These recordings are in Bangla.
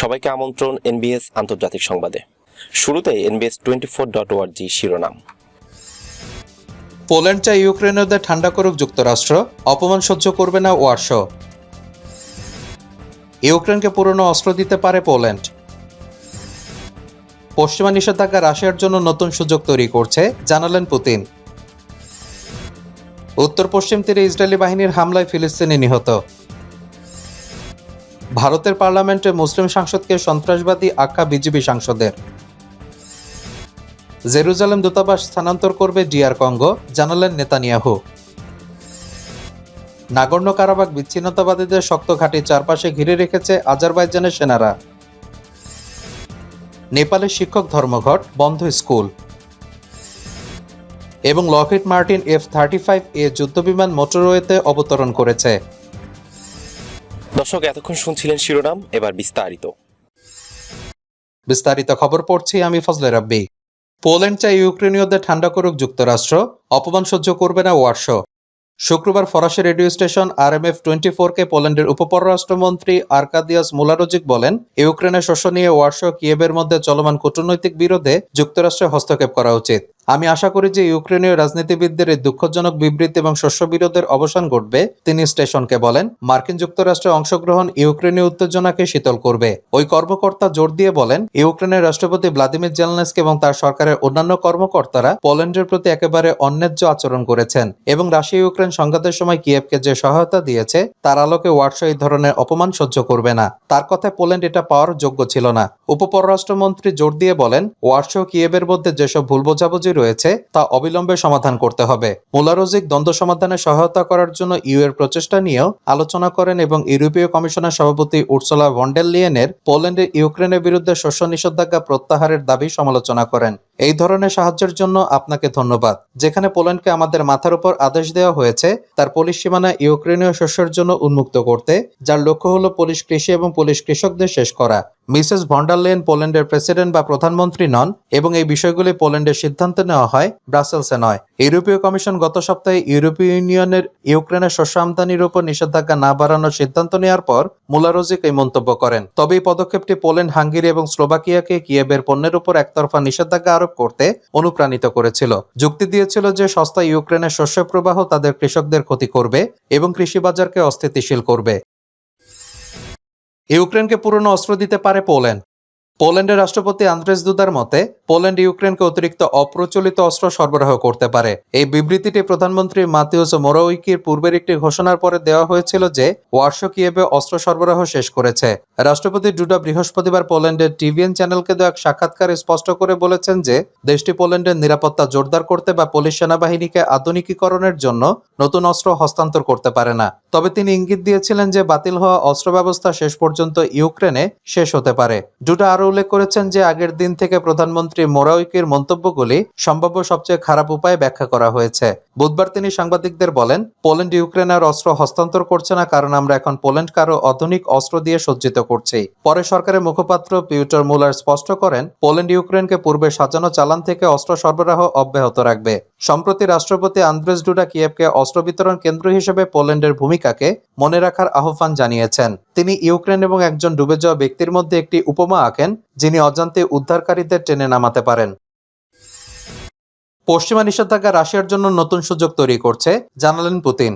সবাইকে আমন্ত্রণ এনবিএস আন্তর্জাতিক সংবাদে। শুরুতে এনবিএস টোয়েন্টি ফোর ডট শিরোনাম। পোল্যান্ড চায় ইউক্রেনীয়দের ঠান্ডা করুক যুক্তরাষ্ট্র, অপমান সহ্য করবে না ওয়ার্শ। ইউক্রেনকে পুরনো অস্ত্র দিতে পারে পোল্যান্ড। পশ্চিমা নিষেধাজ্ঞা রাশিয়ার জন্য নতুন সুযোগ তৈরি করছে, জানালেন পুতিন। উত্তর পশ্চিম তীরে ইসরায়েলি বাহিনীর হামলায় ফিলিস্তিনি নিহত। ভারতের পার্লামেন্টে মুসলিম সাংসদকে সন্ত্রাসবাদী আখ্যা বিজেপি সাংসদের। জেরুজালেম দূতাবাস স্থানান্তর করবে ডিআর কঙ্গো, জানালেন নেতানিয়াহু। নাগর্ণ কারাবাগ বিচ্ছিন্নতাবাদীদের শক্ত ঘাঁটির চারপাশে ঘিরে রেখেছে আজারবাইজানের সেনারা। নেপালের শিক্ষক ধর্মঘট বন্ধ স্কুল। এবং Lockheed Martin F thirty five A যুদ্ধবিমান মোটরওয়েতে অবতরণ করেছে। দর্শক, এতক্ষণ শুনছিলেন শিরোনাম, এবার বিস্তারিত। বিস্তারিত খবর পড়ছি আমি ফজলে রাব্বি। পোল্যান্ড চাই ইউক্রেনীয়দের ঠান্ডা করুক যুক্তরাষ্ট্র, অপমান সহ্য করবে না ওয়ার্শ শুক্রবার ফরাসি radio station R M F twenty ফোরকে পোল্যান্ডের উপপররাষ্ট্রমন্ত্রী আর্কাদিয়াস মুলারোজিক বলেন, ইউক্রেনের শস্য নিয়ে ওয়ার্শ কিয়েবের মধ্যে চলমান কূটনৈতিক বিরোধে যুক্তরাষ্ট্রের হস্তক্ষেপ করা উচিত। আমি আশা করি যে ইউক্রেনীয় রাজনীতিবিদদের এই দুঃখজনক বিবৃতি এবং শস্য বিরোধের অবসান ঘটবে, তিনি স্টেশনকে বলেন। মার্কিন যুক্তরাষ্ট্রের অংশগ্রহণ ইউক্রেনীয় উত্তেজনাকে শীতল করবে। ওই কর্মকর্তা জোর দিয়ে বলেন, ইউক্রেনের রাষ্ট্রপতি ভ্লাদিমির জেলনেস্কি এবং তার সরকারের অন্যান্য কর্মকর্তারা পোল্যান্ডের প্রতি একেবারে অন্যায্য আচরণ করেছেন এবং রাশিয়া ইউক্রেন সংঘাতের সময় কিয়েভকে যে সহায়তা দিয়েছে, তার আলোকে ওয়ার্স এই ধরনের অপমান সহ্য করবে না। তার কথায় পোল্যান্ড এটা পাওয়ার যোগ্য ছিল না। উপপররাষ্ট্রমন্ত্রী জোর দিয়ে বলেন ওয়ার্স ও কিয়েভের মধ্যে যেসব ভুল বোঝাবুঝি রয়েছে তা অবিলম্বে সমাধান করতে হবে। মোলারোজিক দ্বন্দ্ব সমাধানে সহায়তা করার জন্য ইউ এর প্রচেষ্টা নিয়েও আলোচনা করেন এবং ইউরোপীয় কমিশনের সভাপতি উর্সলা ভন্ডেল লিয়েনের পোল্যান্ডের ইউক্রেনের বিরুদ্ধে শস্য নিষেধাজ্ঞা প্রত্যাহারের দাবি সমালোচনা করেন। এই ধরনের সাহায্যের জন্য আপনাকে ধন্যবাদ। যেখানে পোল্যান্ডকে আমাদের মাথার উপর আদেশ দেওয়া হয়েছে, তার পুলিশ সীমানা ইউক্রেনীয় শস্যের জন্য উন্মুক্ত করতে, যার লক্ষ্য হলো পুলিশ কৃষি এবং পুলিশ কৃষকদের শেষ করা। মিসেস ভন্ডারলেন পোল্যান্ডের প্রেসিডেন্ট বা প্রধানমন্ত্রী নন এবং এই বিষয়গুলি পোল্যান্ডের সিদ্ধান্ত নেওয়া হয়, ব্রাসেলসে নয়। ইউরোপীয় কমিশন গত সপ্তাহে ইউরোপীয় ইউনিয়নের ইউক্রেনের শস্য আমদানির উপর নিষেধাজ্ঞা না বাড়ানোর সিদ্ধান্ত নেওয়ার পর মুলারোজিক এই মন্তব্য করেন। তবে এই পদক্ষেপটি পোল্যান্ড, হাঙ্গেরি এবং স্লোভাকিয়াকে কিয়েবের পণ্যের উপর একতরফা নিষেধাজ্ঞা আরোপ করতে অনুপ্রাণিত করেছিল। যুক্তি দিয়েছিল যে সস্তা ইউক্রেনের শস্য প্রবাহ তাদের কৃষকদের ক্ষতি করবে এবং কৃষি বাজারকে অস্থিতিশীল করবে। ইউক্রেনকে পুরনো অস্ত্র দিতে পারে পোল্যান্ড। পোল্যান্ডের রাষ্ট্রপতি আন্দ্রেস দুদার মতে, পোল্যান্ড ইউক্রেনকে অতিরিক্ত অপ্রচলিত অস্ত্র সরবরাহ করতে পারে। এই বিবৃতিটি প্রধানমন্ত্রী মাতিউস মোরাউইকির পূর্বের একটি ঘোষণার পরে দেওয়া হয়েছিল যে, ওয়ার্শ কিয়েবে অস্ত্র সরবরাহ শেষ করেছে। রাষ্ট্রপতি ডুডা বৃহস্পতিবার পোল্যান্ডের টিভিএন চ্যানেলকে দেওয়া এক সাক্ষাৎকারে স্পষ্ট করে বলেছেন যে, দেশটি পোল্যান্ডের নিরাপত্তা জোরদার করতে বা পুলিশ সেনাবাহিনীকে আধুনিকীকরণের জন্য নতুন অস্ত্র হস্তান্তর করতে পারে না। তবে তিনি ইঙ্গিত দিয়েছিলেন যে, বাতিল হওয়া অস্ত্র ব্যবস্থা শেষ পর্যন্ত ইউক্রেনে শেষ হতে পারে। ডুডা আরও উল্লেখ করেছেন যে, আগের দিন থেকে প্রধানমন্ত্রী মোরাউইকের মন্তব্যগুলি সম্ভাব্য সবচেয়ে খারাপ উপায়ে ব্যাখ্যা করা হয়েছে। বুধবার তিনি সাংবাদিকদের বলেন, পোল্যান্ড ইউক্রেন আর অস্ত্র হস্তান্তর করছে না কারণ আমরা এখন পোল্যান্ড আরও আধুনিক অস্ত্র দিয়ে সজ্জিত করছি। পরে সরকারের মুখপাত্র পিউটার মুলার স্পষ্ট করেন, পোল্যান্ড ইউক্রেনকে পূর্বে সাজানো চালান থেকে অস্ত্র সরবরাহ অব্যাহত রাখবে। সম্প্রতি রাষ্ট্রপতি আন্দ্রেস ডুডা কিয়েভকে অস্ত্র বিতরণ কেন্দ্র হিসেবে পোল্যান্ডের ভূমিকাকে মনে রাখার আহ্বান জানিয়েছেন। তিনি ইউক্রেন এবং একজন ডুবে যাওয়া ব্যক্তির মধ্যে একটি উপমা আঁকেন, যিনি অজান্তে উদ্ধারকারীদের টেনে নামাতে পারেন। পশ্চিমা নিষেধাজ্ঞা রাশিয়ার জন্য নতুন সুযোগ তৈরি করছে, জানালেন পুতিন।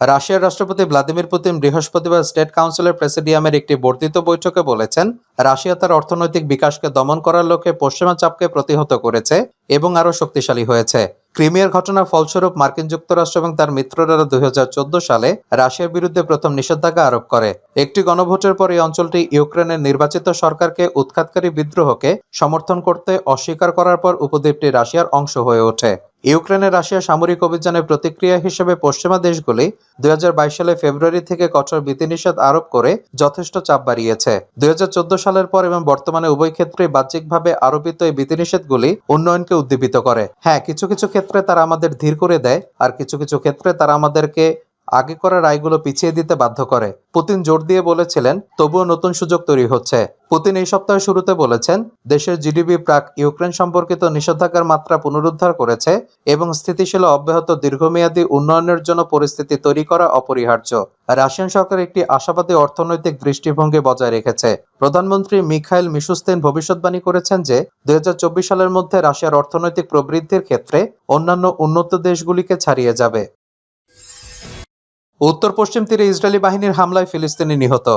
রাশিয়ার রাষ্ট্রপতি ভ্লাদিমির পুতিন বৃহস্পতিবার স্টেট কাউন্সিলের প্রেসিডিয়ামের একটি বর্ধিত বৈঠকে বলেছেন, রাশিয়া তার অর্থনৈতিক বিকাশকে দমন করার লক্ষ্যে পশ্চিমা চাপকে প্রতিহত করেছে এবং আরও শক্তিশালী হয়েছে। ক্রিমিয়ার ঘটনার ফলস্বরূপ মার্কিন যুক্তরাষ্ট্র এবং তার মিত্ররা দুই হাজার চোদ্দ সালে রাশিয়ার বিরুদ্ধে প্রথম নিষেধাজ্ঞা আরোপ করে। একটি গণভোটের পর এই অঞ্চলটি ইউক্রেনের নির্বাচিত সরকারকে উৎখাতকারী বিদ্রোহকে সমর্থন করতে অস্বীকার করার পর উপদ্বীপটি রাশিয়ার অংশ হয়ে ওঠে। ইউক্রেনে রাশিয়া সামরিক অভিযানের প্রতিক্রিয়া হিসেবে পশ্চিমা দেশগুলি দুই হাজার বাইশ সালে ফেব্রুয়ারি থেকে কঠোর বিধিনিষেধ আরোপ করে যথেষ্ট চাপ বাড়িয়েছে। দুই হাজার চোদ্দ সালের পর এবং বর্তমানে উভয় ক্ষেত্রেই বাহ্যিকভাবে আরোপিত এই বিধিনিষেধগুলি উন্নয়নকে উদ্দীপিত করে। হ্যাঁ কিছু কিছু ক্ষেত্রে তারা আমাদের ধীর করে দেয় আর কিছু কিছু ক্ষেত্রে তারা আমাদেরকে আগে করা রায়গুলো পিছিয়ে দিতে বাধ্য করে। পুতিন জোর দিয়ে বলেছিলেন, তবুও নতুন সুযোগ তৈরি হচ্ছে। পুতিন এই সপ্তাহের শুরুতে বলেছেন, দেশের জিডিপি প্রাক ইউক্রেন সম্পর্কিত নিষেধাজ্ঞার মাত্রা পুনরুদ্ধার করেছে এবং স্থিতিশীল অব্যাহত দীর্ঘমেয়াদী উন্নয়নের জন্য পরিস্থিতি তৈরি করা অপরিহার্য। রাশিয়ান সরকার একটি আশাবাদী অর্থনৈতিক দৃষ্টিভঙ্গি বজায় রেখেছে। প্রধানমন্ত্রী মিখাইল মিশুস্তেন ভবিষ্যৎবাণী করেছেন যে, দুই হাজার চব্বিশ সালের মধ্যে রাশিয়ার অর্থনৈতিক প্রবৃদ্ধির ক্ষেত্রে অন্যান্য উন্নত দেশগুলিকে ছাড়িয়ে যাবে। উত্তর পশ্চিম তীরে ইসরায়েলি বাহিনীর হামলায় ফিলিস্তিনি নিহত।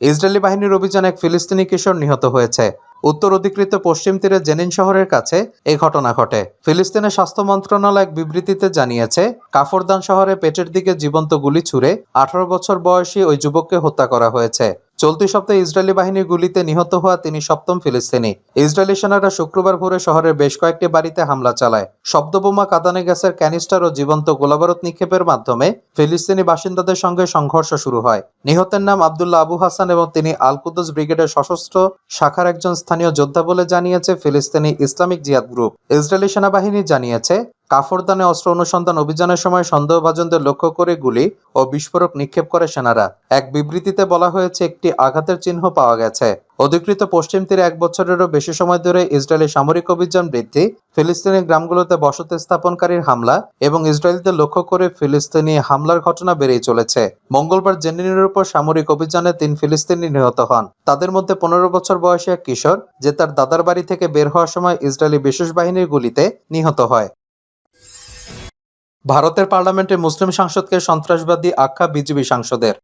ইসরায়েলি বাহিনীর অভিযানে এক ফিলিস্তিনি কিশোর নিহত হয়েছে। উত্তর অধিকৃত পশ্চিম তীরে জেনিন শহরের কাছে এই ঘটনা ঘটে। ফিলিস্তিনের স্বাস্থ্য মন্ত্রণালয় এক বিবৃতিতে জানিয়েছে, কাফরদান শহরে পেটের দিকে জীবন্ত গুলি ছুড়ে আঠারো বছর বয়সী ওই যুবককে হত্যা করা হয়েছে। চলতি সপ্তাহে ইসরায়েলি বাহিনীর গুলিতে নিহত হওয়া তিনি সপ্তম ফিলিস্তিনি। ইসরায়েলি সেনারা শুক্রবার ভোরে শহরের বেশ কয়েকটি বাড়িতে হামলা চালায়। শব্দবোমা, কাঁদানে গ্যাসের ক্যানিস্টার ও জীবন্ত গোলাবারুদ নিক্ষেপের মাধ্যমে ফিলিস্তিনি বাসিন্দাদের সঙ্গে সংঘর্ষ শুরু হয়। নিহতের নাম আবদুল্লাহ আবু হাসান এবং তিনি আল কুদস ব্রিগেডের সশস্ত্র শাখার একজন স্থানীয় যোদ্ধা বলে জানিয়েছে ফিলিস্তিনি ইসলামিক জিহাদ গ্রুপ। ইসরায়েলি সেনাবাহিনী জানিয়েছে কাফরদানে অস্ত্র অনুসন্ধান অভিযানের সময় সন্দেহভাজনদের লক্ষ্য করে গুলি ও বিস্ফোরক নিক্ষেপ করে সেনারা। এক বিবৃতিতে বলা হয়েছে, একটি আঘাতের চিহ্ন পাওয়া গেছে। অধিকৃত পশ্চিম তীরে এক বছরেরও বেশি সময় ধরে ইসরায়েলি সামরিক অভিযান বৃদ্ধি ফিলিস্তিনি গ্রামগুলোতে বসতি স্থাপনকারীর হামলা এবং ইসরায়েলদের লক্ষ্য করে ফিলিস্তিনি হামলার ঘটনা বেড়েই চলেছে। মঙ্গলবার জেনিনের উপর সামরিক অভিযানে তিন ফিলিস্তিনি নিহত হন। তাদের মধ্যে পনেরো বছর বয়সী এক কিশোর, যে তার দাদার বাড়ি থেকে বের হওয়ার সময় ইসরায়েলি বিশেষ বাহিনীর গুলিতে নিহত হয়। ভারতের পার্লামেন্টে মুসলিম সাংসদকে সন্ত্রাসবাদী আখ্যা বিজেপি সাংসদের।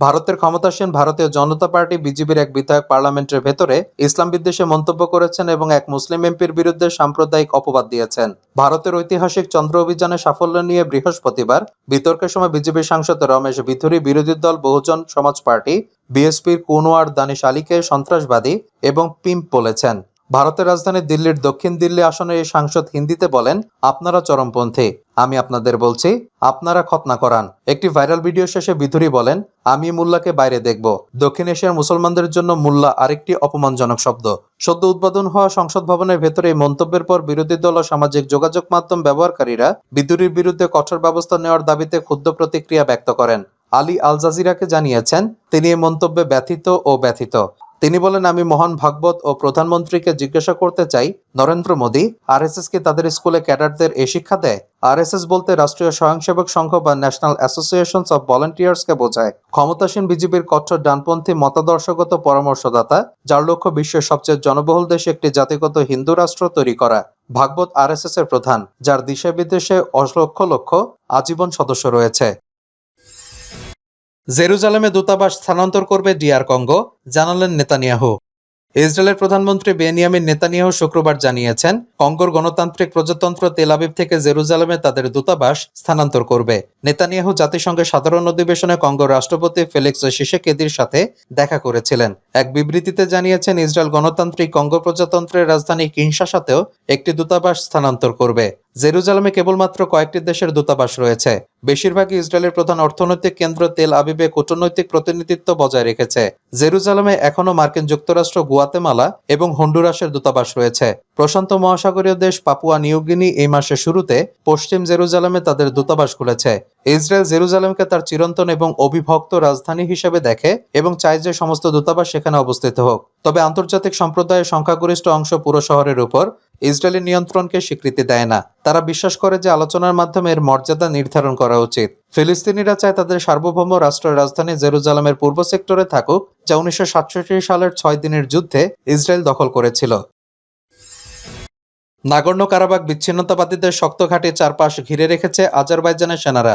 ভারতের ক্ষমতাসীন ভারতীয় জনতা পার্টি বিজেপির এক বিধায়ক পার্লামেন্টের ভেতরে ইসলাম বিদ্বেষে মন্তব্য করেছেন এবং এক মুসলিম এমপির বিরুদ্ধে সাম্প্রদায়িক অপবাদ দিয়েছেন। ভারতের ঐতিহাসিক চন্দ্র অভিযানে সাফল্য নিয়ে বৃহস্পতিবার বিতর্কের সময় বিজেপি সাংসদ রমেশ বিথুরি বিরোধী দল বহুজন সমাজ পার্টি, বিএসপির কুনওয়ার দানিশ আলীকে সন্ত্রাসবাদী এবং পিম্প বলেছেন। ভারতের রাজধানী দিল্লির দক্ষিণ দিল্লি আসনে এই সাংসদ হিন্দিতে বলেন, আপনারা চরমপন্থী। আমি আপনাদের বলছি, আপনারা খতনা করান। একটি ভাইরাল ভিডিও শেষে বিধুরি বলেন, আমি মুল্লাকে বাইরে দেখব। দক্ষিণ এশিয়ার মুসলমানদের জন্য মুল্লা আরেকটি অপমানজনক শব্দ। সদ্য উদ্বোধন হওয়া সংসদ ভবনের ভেতরে এই মন্তব্যের পর বিরোধী দল ও সামাজিক যোগাযোগ মাধ্যম ব্যবহারকারীরা বিদুরির বিরুদ্ধে কঠোর ব্যবস্থা নেওয়ার দাবিতে ক্ষুদ্র প্রতিক্রিয়া ব্যক্ত করেন। আলী আল জাজিরাকে জানিয়েছেন, তিনি এই মন্তব্যে ব্যথিত ও ব্যথিত। তিনি বলেন, আমি মহান ভাগবত ও প্রধানমন্ত্রীকে জিজ্ঞাসা করতে চাই, নরেন্দ্র মোদী, আরএসএস কি তাদের স্কুলে ক্যাডারদের এ শিক্ষা দেয়? আরএসএস বলতে রাষ্ট্রীয় স্বয়ংসেবক সংঘ বা ন্যাশনাল অ্যাসোসিয়েশনস অব ভলান্টিয়ার্সকে বোঝায়। ক্ষমতাসীন বিজেপির কঠোর ডানপন্থী মতাদর্শগত পরামর্শদাতা, যার লক্ষ্য বিশ্বের সবচেয়ে জনবহুল দেশে একটি জাতিগত হিন্দু রাষ্ট্র তৈরি করা। ভাগবত আরএসএস এর প্রধান, যার দিশে বিদেশে লক্ষ লক্ষ আজীবন সদস্য রয়েছে। জেরুজালেমে দূতাবাস স্থানান্তর করবে ডিআর কঙ্গো জানালেন নেতানিয়াহু। ইসরায়েলের প্রধানমন্ত্রী বেনিয়ামিন নেতানিয়াহু শুক্রবার জানিয়েছেন, কঙ্গোর গণতান্ত্রিক প্রজাতন্ত্র তেল আবিব থেকে জেরুজালেমে তাদের দূতাবাস স্থানান্তর করবে। নেতানিয়াহু জাতিসংঘের সাধারণ অধিবেশনে কঙ্গোর রাষ্ট্রপতি ফেলিক্স শিশেকেদির সাথে দেখা করেছিলেন। এক বিবৃতিতে জানিয়েছেন, ইসরায়েল গণতান্ত্রিক কঙ্গো প্রজাতন্ত্রের রাজধানী কিনশাসাতেও একটি দূতাবাস স্থানান্তর করবে। জেরুজালেমে কেবলমাত্র কয়েকটি দেশের দূতাবাস রয়েছে। বেশিরভাগই ইসরায়েলের প্রধান অর্থনৈতিক কেন্দ্র তেল আবিবে কূটনৈতিক প্রতিনিধিত্ব বজায় রেখেছে। জেরুজালেমে এখনও মার্কিন যুক্তরাষ্ট্র গুয়াতেমালা এবং হন্ডুরাসের দূতাবাস রয়েছে। প্রশান্ত মহাসাগরীয় দেশ পাপুয়া নিউগিনি এই মাসের শুরুতে পশ্চিম জেরুজালেমে তাদের দূতাবাস খুলেছে। ইসরায়েল জেরুজালেমকে তার চিরন্তন এবং অবিভক্ত রাজধানী হিসেবে দেখে এবং চায় যে সমস্ত দূতাবাস সেখানে অবস্থিত হোক। তবে আন্তর্জাতিক সম্প্রদায়ের সংখ্যাগরিষ্ঠ অংশ পুরো শহরের উপর ইসরায়েলি নিয়ন্ত্রণকে স্বীকৃতি দেয় না। তারা বিশ্বাস করে যে আলোচনার মাধ্যমে এর মর্যাদা নির্ধারণ করা উচিত। ফিলিস্তিনিরা চায় তাদের সার্বভৌম রাষ্ট্রের রাজধানী জেরুজালেমের পূর্ব সেক্টরে থাকুক, যা উনিশশো সাতষট্টি সালের ছয় দিনের যুদ্ধে ইসরায়েল দখল করেছিল। নাগর্ণ কারাবাগ বিচ্ছিন্নতাবাদীদের শক্ত ঘাঁটি চারপাশ ঘিরে রেখেছে আজারবাইজানের সেনারা।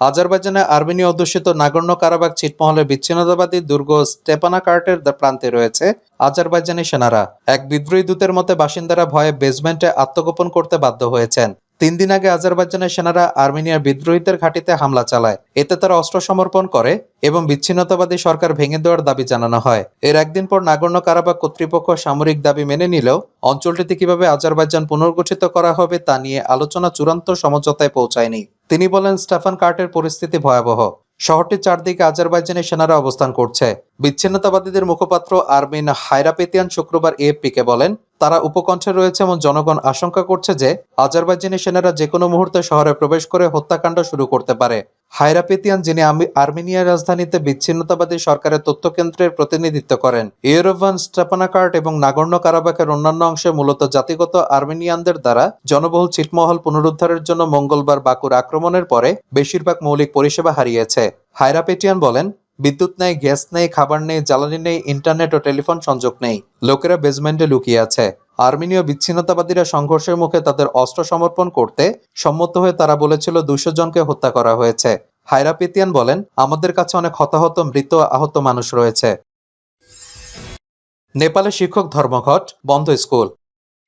আজারবাইজানে আর্মেনীয় অধ্যুষিত নাগর্ণ কারাবাগ ছিটমহলের বিচ্ছিন্নতাবাদী দুর্গ স্টেপানা কার্টের প্রান্তে রয়েছে আজারবাইজানি সেনারা। এক বিদ্রোহী দূতের মতে বাসিন্দারা ভয়ে বেসমেন্টে আত্মগোপন করতে বাধ্য হয়েছেন। তিন দিন আগে আজারবাইজানের সেনারা আর্মেনিয়ার বিদ্রোহীদের ঘাঁটিতে হামলা চালায়। এতে তারা অস্ত্র সমর্পণ করে এবং বিচ্ছিন্নতাবাদী সরকার ভেঙে দেওয়ার দাবি জানানো হয়। এর একদিন পর নাগর্ণ কারাবাগ কর্তৃপক্ষ সামরিক দাবি মেনে নিলেও অঞ্চলটিতে কীভাবে আজারবাইজান পুনর্গঠিত করা হবে তা নিয়ে আলোচনা চূড়ান্ত সমঝোতায় পৌঁছায়নি। তিনি বলেন, স্টেফান কার্টের পরিস্থিতি ভয়াবহ। শহরটির চারদিকে আজারবাইজানি সেনারা অবস্থান করছে। বিচ্ছিন্নতাবাদীদের মুখপাত্র আরমিন হায়রাপেতিয়ান শুক্রবার এএফপিকে বলেন তারা উপকণ্ঠে রয়েছে এবং জনগণ আশঙ্কা করছে যে আজারবাইজানি সেনারা যে কোনো মুহূর্তে শহরে প্রবেশ করে হত্যাকাণ্ড শুরু করতে পারে। হায়রাপেতিয়ান, যিনি আর্মেনিয়ার রাজধানীতে বিচ্ছিন্নতাবাদী সরকারের তথ্য কেন্দ্রের প্রতিনিধিত্ব করেন ইউরোভান স্টাপানাকার্ট এবং নাগর্ণ কারাবাকের অন্যান্য অংশে মূলত জাতিগত আর্মেনিয়ানদের দ্বারা জনবহুল ছিটমহল পুনরুদ্ধারের জন্য মঙ্গলবার বাকুর আক্রমণের পরে বেশিরভাগ মৌলিক পরিষেবা হারিয়েছে। হায়রাপেটিয়ান বলেন বিদ্যুৎ নেই, গ্যাস নেই, খাবার নেই, জ্বালানি নেই, ইন্টারনেট ও টেলিফোন সংযোগ নেই। লোকেরা বেসমেন্টে লুকিয়ে আছে। আর্মেনীয় বিচ্ছিন্নতাবাদীরা সংঘর্ষের মুখে তাদের অস্ত্র সমর্পণ করতে সম্মত হয়ে তারা বলেছিল দুশো জনকে হত্যা করা হয়েছে। হায়রাপেতিয়ান বলেন, আমাদের কাছে অনেক হতাহত, মৃত, আহত মানুষ রয়েছে। নেপালে শিক্ষক ধর্মঘট, বন্ধ স্কুল।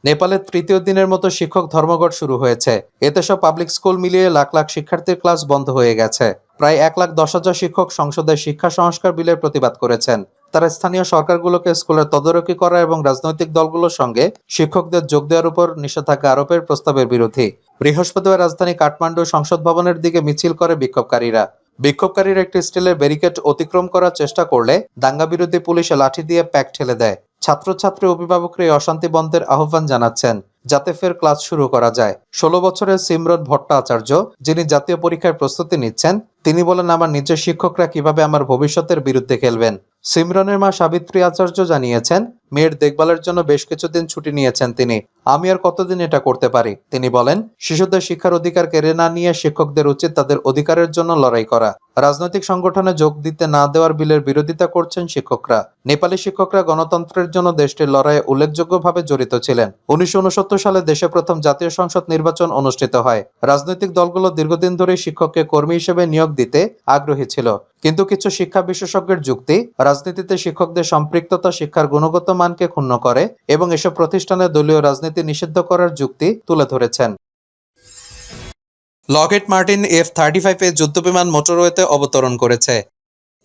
নেপালের তৃতীয় দিনের মতো শিক্ষক ধর্মঘট শুরু হয়েছে। এতে সব পাবলিক স্কুল মিলিয়ে লাখ লাখ শিক্ষার্থীর ক্লাস বন্ধ হয়ে গেছে। প্রায় এক লাখ দশ হাজার শিক্ষক সংসদে শিক্ষা সংস্কার বিলের প্রতিবাদ করেছেন। তারা স্থানীয় সরকারগুলোকে স্কুলের তদারকি করা এবং রাজনৈতিক দলগুলোর সঙ্গে শিক্ষকদের যোগ দেওয়ার উপর নিষেধাজ্ঞা আরোপের প্রস্তাবের বিরোধী। বৃহস্পতিবার রাজধানী কাঠমান্ডু সংসদ ভবনের দিকে মিছিল করে বিক্ষোভকারীরা। বিক্ষোভকারীরা একটি স্টিলের ব্যারিকেড অতিক্রম করার চেষ্টা করলে দাঙ্গা বিরোধী পুলিশে লাঠি দিয়ে প্যাক ঠেলে দেয়। ছাত্রছাত্রী অভিভাবকরা এই অশান্তি বন্ধের আহ্বান জানাচ্ছেন। যাতে ফের ক্লাস শুরু করা যায়। ষোলো বছরের সিমরন ভট্টাচার্য, যিনি জাতীয় পরীক্ষার প্রস্তুতি নিচ্ছেন, তিনি বলেন, আমার নিজের শিক্ষকরা কীভাবে আমার ভবিষ্যতের বিরুদ্ধে খেলবেন? সিমরনের মা সাবিত্রী আচার্য জানিয়েছেন মেয়ের দেখভালের জন্য বেশ কিছুদিন ছুটি নিয়েছেন তিনি। আমি আর কতদিন এটা করতে পারি? তিনি বলেন, শিশুদের শিক্ষার অধিকার কেড়ে না নিয়ে শিক্ষকদের উচিত তাদের অধিকারের জন্য লড়াই করা। রাজনৈতিক সংগঠনে যোগ দিতে না দেওয়ার বিলের বিরোধিতা করছেন শিক্ষকরা। নেপালি শিক্ষকরা গণতন্ত্রের জন্য দেশটির লড়াইয়ে উল্লেখযোগ্যভাবে জড়িত ছিলেন। উনিশশো উনসত্তর সালে দেশে প্রথম জাতীয় সংসদ নির্বাচন অনুষ্ঠিত হয়। রাজনৈতিক দলগুলো দীর্ঘদিন ধরে শিক্ষককে কর্মী হিসেবে নিয়োগ দিতে আগ্রহী ছিল। কিন্তু কিছু শিক্ষা বিশেষজ্ঞের যুক্তি, রাজনীতিতে শিক্ষকদের সম্পৃক্ততা শিক্ষার গুণগত মানকে ক্ষুণ্ণ করে এবং এসব প্রতিষ্ঠানে দলীয় রাজনীতি নিষিদ্ধ করার যুক্তি তুলে ধরেছেন। লকেট মার্টিন এফ থার্টি ফাইভে যুদ্ধবিমান মোটরওয়েতে অবতরণ করেছে।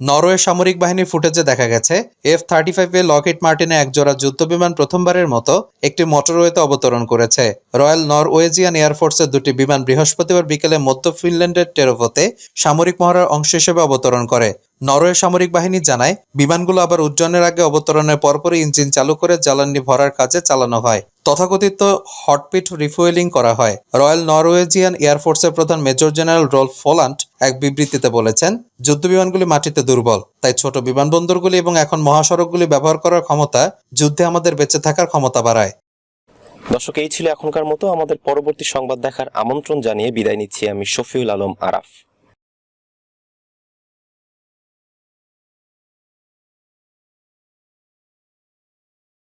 নরওয়ে সামরিক বাহিনীর ফুটেজে দেখা গেছে, এফ থার্টি ফাইভে লকেট মার্টিনে একজোড়া যুদ্ধবিমান প্রথমবারের মতো একটি মোটরওয়েতে অবতরণ করেছে। রয়্যাল নরওয়েজিয়ান এয়ারফোর্সের দুটি বিমান বৃহস্পতিবার বিকেলে মধ্য ফিনল্যান্ডের টেরোভোতে সামরিক মহড়ার অংশ হিসেবে অবতরণ করে। নরওয়ে সামরিক বাহিনী জানায়, বিমানগুলো আবার উড্ডয়নের আগে অবতরণের পরপরই ইঞ্জিন চালু করে জ্বালানি ভরার কাজে চালানো হয়। তথাকথিত হটপিট রিফুয়েলিং করা হয়। রয়্যাল নরওয়েজিয়ান এয়ারফোর্সের প্রধান মেজর জেনারেল রোলফ ফোলান্ড এক বিবৃতিতে বলেছেন যুদ্ধবিমানগুলি মাটিতে দুর্বল, তাই ছোট বিমানবন্দরগুলি এবং এখন মহাসড়কগুলি ব্যবহার করার ক্ষমতা যুদ্ধে আমাদের বেঁচে থাকার ক্ষমতা বাড়ায়। দর্শক, এই ছিল এখনকার মতো। আমাদের পরবর্তী সংবাদ দেখার আমন্ত্রণ জানিয়ে বিদায় নিচ্ছি আমি শফিউল আলম আরাফ।